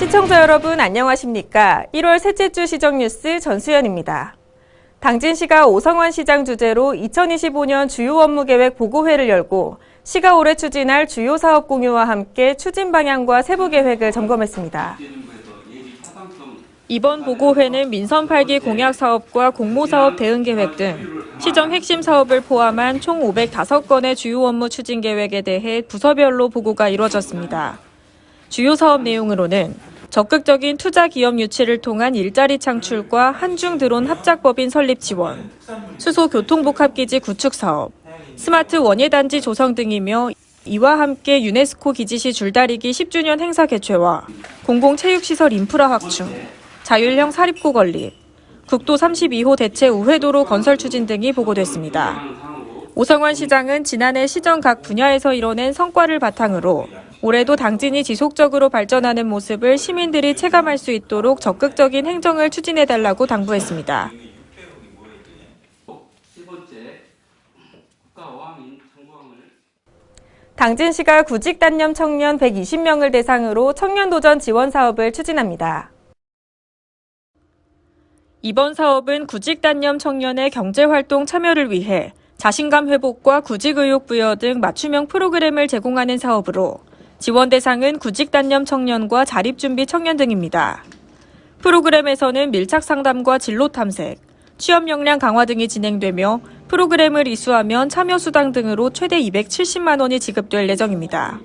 시청자 여러분 안녕하십니까? 1월 셋째 주 시정 뉴스 전수연입니다. 당진시가 오성환 시장 주재로 2025년 주요 업무 계획 보고회를 열고 시가 올해 추진할 주요 사업 공유와 함께 추진 방향과 세부 계획을 점검했습니다. 이번 보고회는 민선 8기 공약 사업과 공모 사업 대응 계획 등 시정 핵심 사업을 포함한 총 505건의 주요 업무 추진 계획에 대해 부서별로 보고가 이루어졌습니다. 주요 사업 내용으로는 적극적인 투자 기업 유치를 통한 일자리 창출과 한중 드론 합작법인 설립 지원, 수소 교통복합기지 구축 사업, 스마트 원예단지 조성 등이며 이와 함께 유네스코 기지시 줄다리기 10주년 행사 개최와 공공체육시설 인프라 확충, 자율형 사립고 건립, 국도 32호 대체 우회도로 건설 추진 등이 보고됐습니다. 오성환 시장은 지난해 시정 각 분야에서 이뤄낸 성과를 바탕으로 올해도 당진이 지속적으로 발전하는 모습을 시민들이 체감할 수 있도록 적극적인 행정을 추진해달라고 당부했습니다. 당진시가 구직단념 청년 120명을 대상으로 청년도전 지원 사업을 추진합니다. 이번 사업은 구직단념 청년의 경제활동 참여를 위해 자신감 회복과 구직 의욕 부여 등 맞춤형 프로그램을 제공하는 사업으로 지원 대상은 구직단념 청년과 자립준비 청년 등입니다. 프로그램에서는 밀착 상담과 진로 탐색, 취업 역량 강화 등이 진행되며 프로그램을 이수하면 참여 수당 등으로 최대 270만 원이 지급될 예정입니다.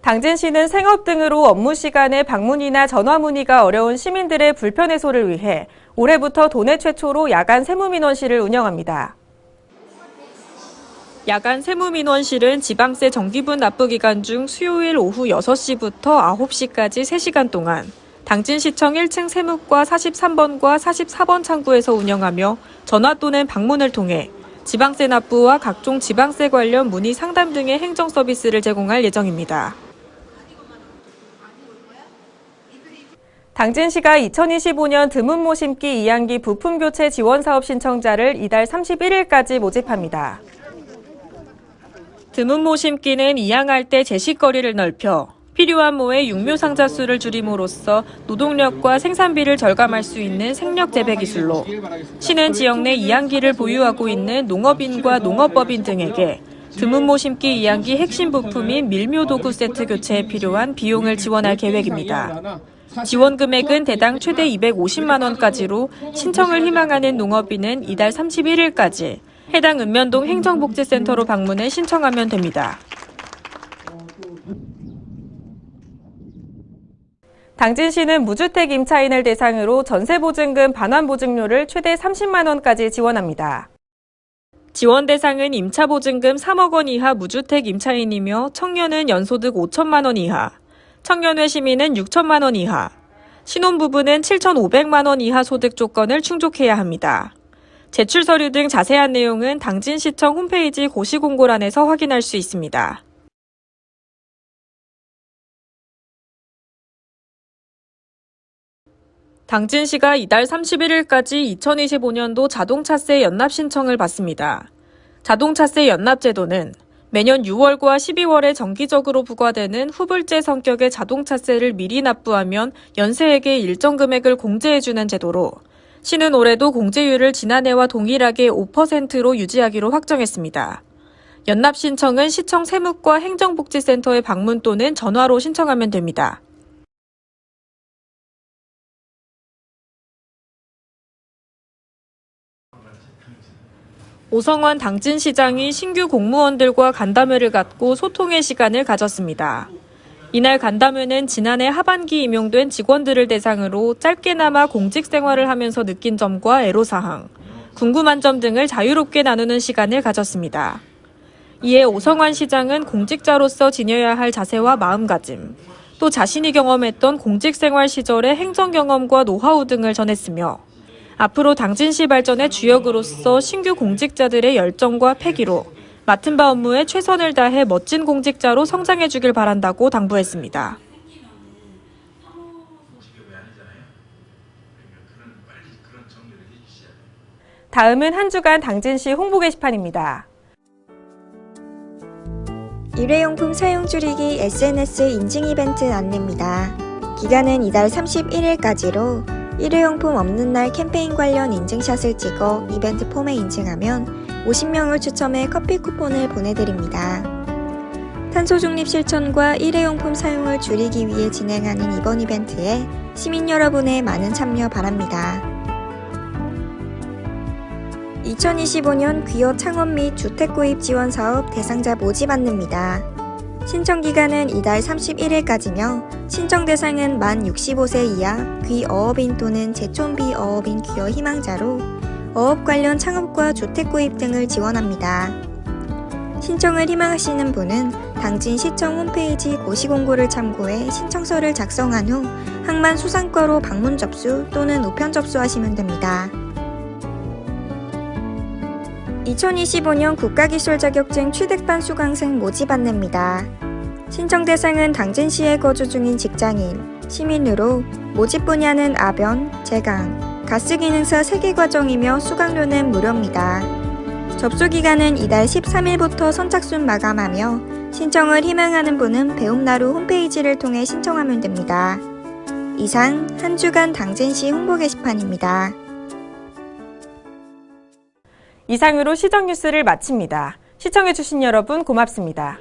당진시는 생업 등으로 업무 시간에 방문이나 전화 문의가 어려운 시민들의 불편 해소를 위해 올해부터 도내 최초로 야간 세무민원실을 운영합니다. 야간 세무민원실은 지방세 정기분 납부 기간 중 수요일 오후 6시부터 9시까지 3시간 동안 당진시청 1층 세무과 43번과 44번 창구에서 운영하며 전화 또는 방문을 통해 지방세 납부와 각종 지방세 관련 문의 상담 등의 행정 서비스를 제공할 예정입니다. 당진시가 2025년 드문모 심기 2학기 부품 교체 지원 사업 신청자를 이달 31일까지 모집합니다. 드문 모 심기는 이양할 때 제식거리를 넓혀 필요한 모의 육묘 상자 수를 줄임으로써 노동력과 생산비를 절감할 수 있는 생력 재배 기술로 시는 지역 내 이양기를 보유하고 있는 농업인과 농업법인 등에게 드문 모 심기 이양기 핵심 부품인 밀묘 도구 세트 교체에 필요한 비용을 지원할 계획입니다. 지원 금액은 대당 최대 250만 원까지로 신청을 희망하는 농업인은 이달 31일까지 해당 읍면동 행정복지센터로 방문해 신청하면 됩니다. 당진시는 무주택 임차인을 대상으로 전세보증금 반환보증료를 최대 30만 원까지 지원합니다. 지원 대상은 임차보증금 3억 원 이하 무주택 임차인이며 청년은 연소득 5천만 원 이하, 청년회 시민은 6천만 원 이하, 신혼부부는 7,500만 원 이하 소득 조건을 충족해야 합니다. 제출 서류 등 자세한 내용은 당진시청 홈페이지 고시공고란에서 확인할 수 있습니다. 당진시가 이달 31일까지 2025년도 자동차세 연납 신청을 받습니다. 자동차세 연납 제도는 매년 6월과 12월에 정기적으로 부과되는 후불제 성격의 자동차세를 미리 납부하면 연세에게 일정 금액을 공제해주는 제도로 시는 올해도 공제율을 지난해와 동일하게 5%로 유지하기로 확정했습니다. 연납 신청은 시청 세무과 행정복지센터에 방문 또는 전화로 신청하면 됩니다. 오성환 당진시장이 신규 공무원들과 간담회를 갖고 소통의 시간을 가졌습니다. 이날 간담회는 지난해 하반기 임용된 직원들을 대상으로 짧게나마 공직 생활을 하면서 느낀 점과 애로사항, 궁금한 점 등을 자유롭게 나누는 시간을 가졌습니다. 이에 오성환 시장은 공직자로서 지녀야 할 자세와 마음가짐, 또 자신이 경험했던 공직 생활 시절의 행정 경험과 노하우 등을 전했으며 앞으로 당진시 발전의 주역으로서 신규 공직자들의 열정과 패기로 맡은 바 업무에 최선을 다해 멋진 공직자로 성장해 주길 바란다고 당부했습니다. 다음은 한 주간 당진시 홍보 게시판입니다. 일회용품 사용 줄이기 SNS 인증 이벤트 안내입니다. 기간은 이달 31일까지로 일회용품 없는 날 캠페인 관련 인증샷을 찍어 이벤트 폼에 인증하면 50명을 추첨해 커피 쿠폰을 보내드립니다. 탄소 중립 실천과 일회용품 사용을 줄이기 위해 진행하는 이번 이벤트에 시민 여러분의 많은 참여 바랍니다. 2025년 귀여 창업 및 주택 구입 지원 사업 대상자 모집 안내입니다. 신청 기간은 이달 31일까지며 신청 대상은 만 65세 이하 귀어업인 또는 제촌비 어업인 귀여 희망자로 어업 관련 창업과 주택 구입 등을 지원합니다. 신청을 희망하시는 분은 당진 시청 홈페이지 고시공고를 참고해 신청서를 작성한 후 항만 수상과로 방문 접수 또는 우편 접수하시면 됩니다. 2025년 국가기술 자격증 취득반 수강생 모집 안내입니다. 신청 대상은 당진시에 거주 중인 직장인, 시민으로 모집 분야는 아변, 제강, 가스 기능사 3개 과정이며 수강료는 무료입니다. 접수 기간은 이달 13일부터 선착순 마감하며 신청을 희망하는 분은 배움나루 홈페이지를 통해 신청하면 됩니다. 이상 한 주간 당진시 홍보 게시판입니다. 이상으로 시정 뉴스를 마칩니다. 시청해주신 여러분 고맙습니다.